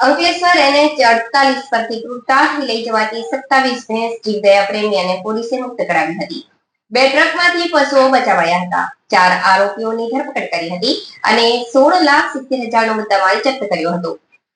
અંકલેશ્વર એને અડતાલીસ પરથી ક્રુટાથી લઈ જવાથી સત્તાવીસ ભેંસ પ્રેમી અને પોલીસે મુક્ત કરાવી હતી. બે ટ્રકમાંથી પશુઓ બચાવાયા હતા. ચાર આરોપીઓની ધરપકડ કરી હતી અને સોળ લાખ સિત્તેર હજારનો મુદ્દામાલ જપ્ત કર્યો હતો.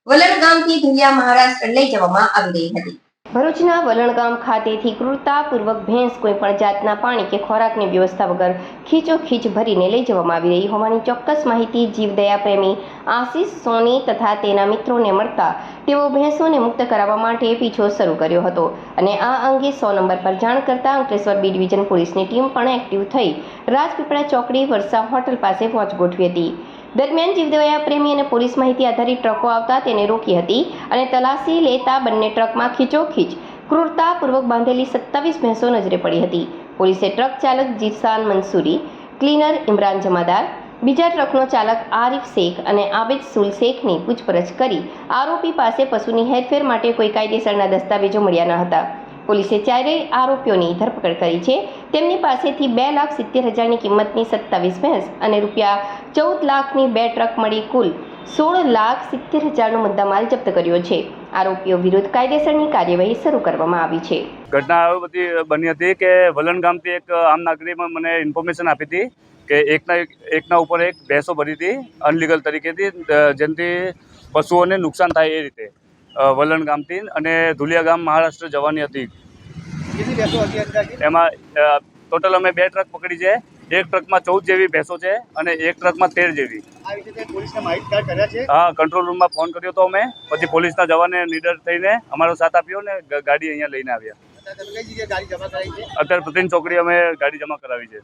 વલણ ગામથી ધુલિયા, મહારાષ્ટ્ર લઈ જવામાં આવી રહી હતી. ભરૂચના વલણગામ ખાતેથી ક્રૂરતાપૂર્વક ભેંસ કોઈ પણ જાતના પાણી કે ખોરાકની વ્યવસ્થા વગર ખીચોખીચ ભરીને લઈ જવામાં આવી રહી હોવાની ચોક્કસ માહિતી જીવદયા પ્રેમી આશીષ સોની તથા તેના મિત્રોને મળતા તેઓ ભેંસોને મુક્ત કરાવવા માટે પીછો શરૂ કર્યો હતો. અને આ અંગે સો નંબર પર જાણ કરતા અંકલેશ્વર બી ડિવિઝન પોલીસની ટીમ પણ એક્ટિવ થઈ. રાજપીપળા ચોકડી વરસા હોટલ પાસે પહોંચ ગોઠવી હતી. દરમિયાન જીવદયા પ્રેમી અને પોલીસ માહિતી આધારિત ટ્રકો આવતા તેને રોકી હતી અને તલાશી લેતા બંને ટ્રકમાં ખીચોખીચ, ક્રૂરતાપૂર્વક બાંધેલી સત્તાવીસ ભેંસો નજરે પડી હતી. પોલીસે ટ્રક ચાલક જીસાન મંસૂરી, ક્લીનર ઇમરાન જમાદાર, બીજા ટ્રકનો ચાલક આરિફ શેખ અને આબિદ સુલ શેખની પૂછપરછ કરી આરોપી પાસે પશુની હેરફેર માટે કોઈ કાયદેસરના દસ્તાવેજો મળ્યા ન હતા. પોલીસે ચારેય આરોપીઓની ધરપકડ કરી છે. તેમની પાસેથી બે લાખ સિત્તેર હજારની કિંમતની સત્તાવીસ ભેંસ અને રૂપિયા ચૌદ લાખની બે ટ્રક મળી કુલ સોળ લાખ સિત્તેર હજારનો મુદ્દામાલ જપ્ત કર્યો છે. આરોપીઓ વિરુદ્ધ કાયદેસરની કાર્યવાહી શરૂ કરવામાં આવી છે. ઘટના બધી બની હતી કે વલણ ગામથી એક આમ નાગરિકમાં મને ઇન્ફોર્મેશન આપી હતી કે એકના એક એકના ઉપર એક ભેંસો ભરી હતી અનલીગલ તરીકેથી જેનાથી પશુઓને નુકસાન થાય એ રીતે. વલણ ગામથી અને ધુલિયા ગામ મહારાષ્ટ્ર જવાની હતી. એમાં ટોટલ અમે બે ટ્રક પકડી છે. એક ટ્રકમાં ચૌદ જેવી ભેંસો છે અને એક ટ્રકમાં તેર જેવી. હા કંટ્રોલ રૂમમાં ફોન કર્યો હતો અમે. પછી પોલીસના જવાને નીડર થઈને અમારો સાથ આપ્યો ને ગાડી અહીંયા લઈને આવ્યા. અત્યારે પ્રતિન ચોકડી અમે ગાડી જમા કરાવી છે.